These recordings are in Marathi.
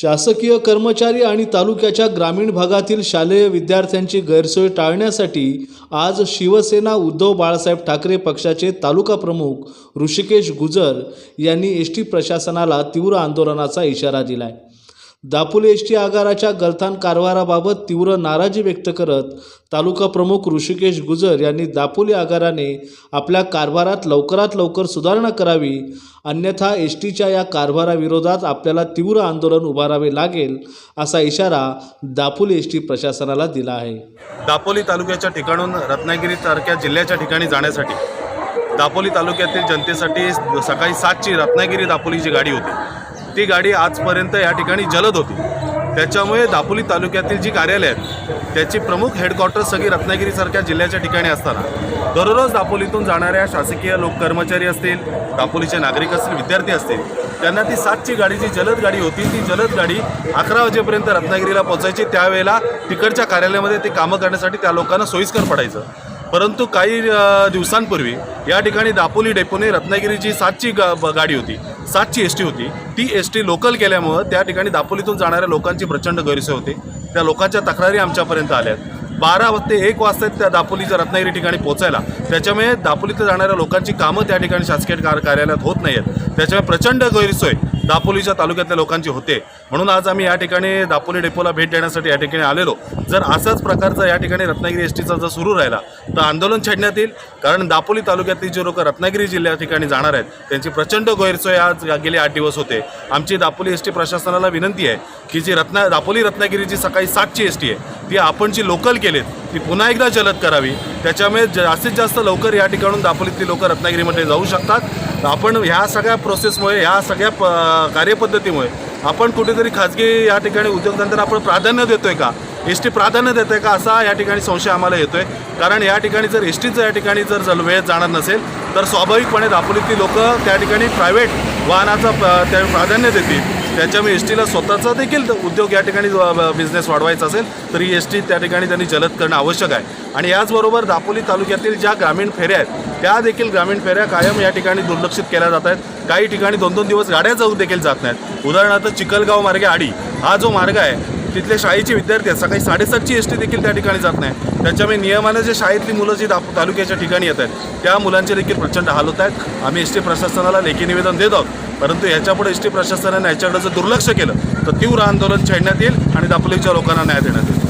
शासकीय कर्मचारी आणि तालुक्याच्या ग्रामीण भागातील शालेय विद्यार्थ्यांची गैरसोय टाळण्यासाठी आज शिवसेना उद्धव बाळासाहेब ठाकरे पक्षाचे तालुका प्रमुख ऋषिकेश गुजर यांनी एस टी प्रशासनाला तीव्र आंदोलनाचा इशारा दिलाय. दापोली एस टी आगाराच्या गलथान कारभाराबाबत तीव्र नाराजी व्यक्त करत तालुका प्रमुख ऋषिकेश गुजर यांनी दापोली आगाराने आपल्या कारभारात लवकरात लवकर सुधारणा करावी अन्यथा एस टीच्या या कारभाराविरोधात आपल्याला तीव्र आंदोलन उभारावे लागेल असा इशारा दापोली एस टी प्रशासनाला दिला आहे. दापोली तालुक्याच्या ठिकाणून रत्नागिरीसारख्या जिल्ह्याच्या ठिकाणी जाण्यासाठी दापोली तालुक्यातील जनतेसाठी सकाळी सातची रत्नागिरी दापोलीची गाडी होती. ती गाडी आजपर्यंत या ठिकाणी जलद होती. त्याच्यामुळे दापोली तालुक्यातील जी कार्यालय आहेत त्याची प्रमुख हेडक्वार्टर्स सगळी रत्नागिरीसारख्या जिल्ह्याच्या ठिकाणी असताना दररोज दापोलीतून जाणाऱ्या शासकीय लोक कर्मचारी असतील दापोलीचे नागरिक असतील विद्यार्थी असतील त्यांना ती सातची गाडी जी जलद गाडी होती ती जलद गाडी अकरा वाजेपर्यंत रत्नागिरीला पोहोचायची. त्यावेळेला तिकडच्या कार्यालयामध्ये ते कामं करण्यासाठी त्या लोकांना सोयीस्कर पडायचं. परंतु काही दिवसांपूर्वी या ठिकाणी दापोली डेपोने रत्नागिरीची सातची गा गाडी होती सातची एस टी होती. ती एस टी लोकल केल्यामुळं त्या ठिकाणी दापोलीतून जाणाऱ्या लोकांची प्रचंड गैरसोय होते. त्या लोकांच्या तक्रारी आमच्यापर्यंत आल्यात. बारा ते एक वाजता त्या दापोलीच्या रत्नागिरी ठिकाणी पोचायला त्याच्यामुळे दापोलीत जाणाऱ्या लोकांची कामं त्या ठिकाणी शासकीय कार कार्यालयात होत नाही आहेत त्याच्यामुळे प्रचंड गैरसोय. दापोलीच्या तालुक्यातल्या लोकांची होते. म्हणून आज आम्ही या ठिकाणी दापोली डेपोला भेट देण्यासाठी या ठिकाणी आलेलो. जर असाच प्रकारचा या ठिकाणी रत्नागिरी एस टीचा जर सुरू राहिला तर आंदोलन छेडण्यात येईल. कारण दापोली तालुक्यातली जे लोक रत्नागिरी जिल्ह्या ठिकाणी जाणार आहेत त्यांची प्रचंड गैरसोय आज गेले आठ दिवस होते. आमची दापोली एस टी प्रशासनाला विनंती आहे की जी रत्ना दापोली रत्नागिरीची सकाळी सातची एस टी आहे ती आपण जी लोकल केलेत ती पुन्हा एकदा जलद करावी. त्याच्यामुळे जास्तीत जास्त लवकर या ठिकाणून दापोलीतली लोक रत्नागिरीमध्ये जाऊ शकतात. आपण ह्या सगळ्या प्रोसेसमुळे ह्या सगळ्या प कार्यपद्धतीमुळे आपण कुठेतरी खाजगी या ठिकाणी उद्योगधंद्यांना आपण प्राधान्य देतोय का? एस टी प्राधान्य देत आहे का? असा या ठिकाणी संशय आम्हाला येतोय. कारण या ठिकाणी जर एस टीचं या ठिकाणी जर जर वेळेत जाणार नसेल तर स्वाभाविकपणे दापोलीतली लोक त्या ठिकाणी प्रायव्हेट वाहनाचं त्या प्राधान्य देतील. त्याच्यामुळे एस टीला स्वतःचा देखील उद्योग या ठिकाणी बिझनेस वाढवायचा असेल तर ही एस टी त्या ठिकाणी त्यांनी जलद करणं आवश्यक आहे. आणि याचबरोबर दापोली तालुक्यातील ज्या ग्रामीण फेऱ्या आहेत त्या देखील ग्रामीण फेऱ्या कायम या ठिकाणी दुर्लक्षित केल्या जात आहेत. काही ठिकाणी दोन दोन दिवस गाड्या जाऊ देखील जात नाहीत. उदाहरणार्थ चिखलगाव मार्गे आडी हा जो मार्ग आहे तिथले शाळेचे विद्यार्थी आहेत. सकाळी साडेसातची एस टी देखील त्या ठिकाणी जात नाही. त्याच्यामुळे नियमानं जे शाळेतली मुलं जी तालुक्याच्या ठिकाणी येत आहेत त्या मुलांचे देखील प्रचंड हाल होत आहेत. आम्ही एस टी प्रशासनाला लेखी निवेदन देत आहोत. परंतु याच्यापुढे एस टी प्रशासनाने याच्याकडे जर दुर्लक्ष केलं तर तीव्र आंदोलन छेडण्यात येईल आणि दापोलीच्या लोकांना न्याय देण्यात येईल.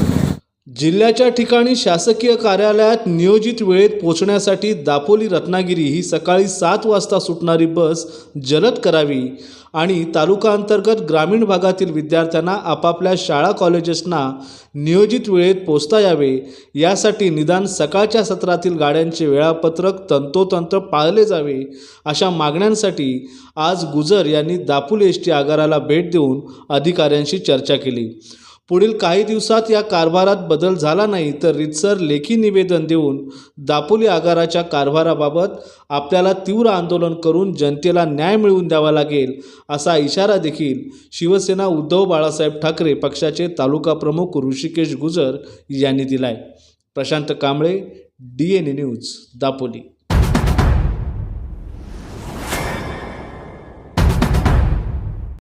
जिल्ह्याच्या ठिकाणी शासकीय कार्यालयात नियोजित वेळेत पोहोचण्यासाठी दापोली रत्नागिरी ही सकाळी सात वाजता सुटणारी बस जलद करावी आणि तालुका अंतर्गत ग्रामीण भागातील विद्यार्थ्यांना आपापल्या शाळा कॉलेजेसना नियोजित वेळेत पोचता यावे. यासाठी निदान सकाळच्या सत्रातील गाड्यांचे वेळापत्रक तंतोतंत पाळले जावे. अशा मागण्यांसाठी आज गुजर यांनी दापोली एस टी आगाराला भेट देऊन अधिकाऱ्यांशी चर्चा केली. पुढील काही दिवसात या कारभारात बदल झाला नाही तर रितसर लेखी निवेदन देऊन दापोली आगाराच्या कारभाराबाबत आपल्याला तीव्र आंदोलन करून जनतेला न्याय मिळवून द्यावा लागेल असा इशारा देखील शिवसेना उद्धव बाळासाहेब ठाकरे पक्षाचे तालुका प्रमुख ऋषिकेश गुजर यांनी दिलाय. Prashant Kamble D N A news Dapoli.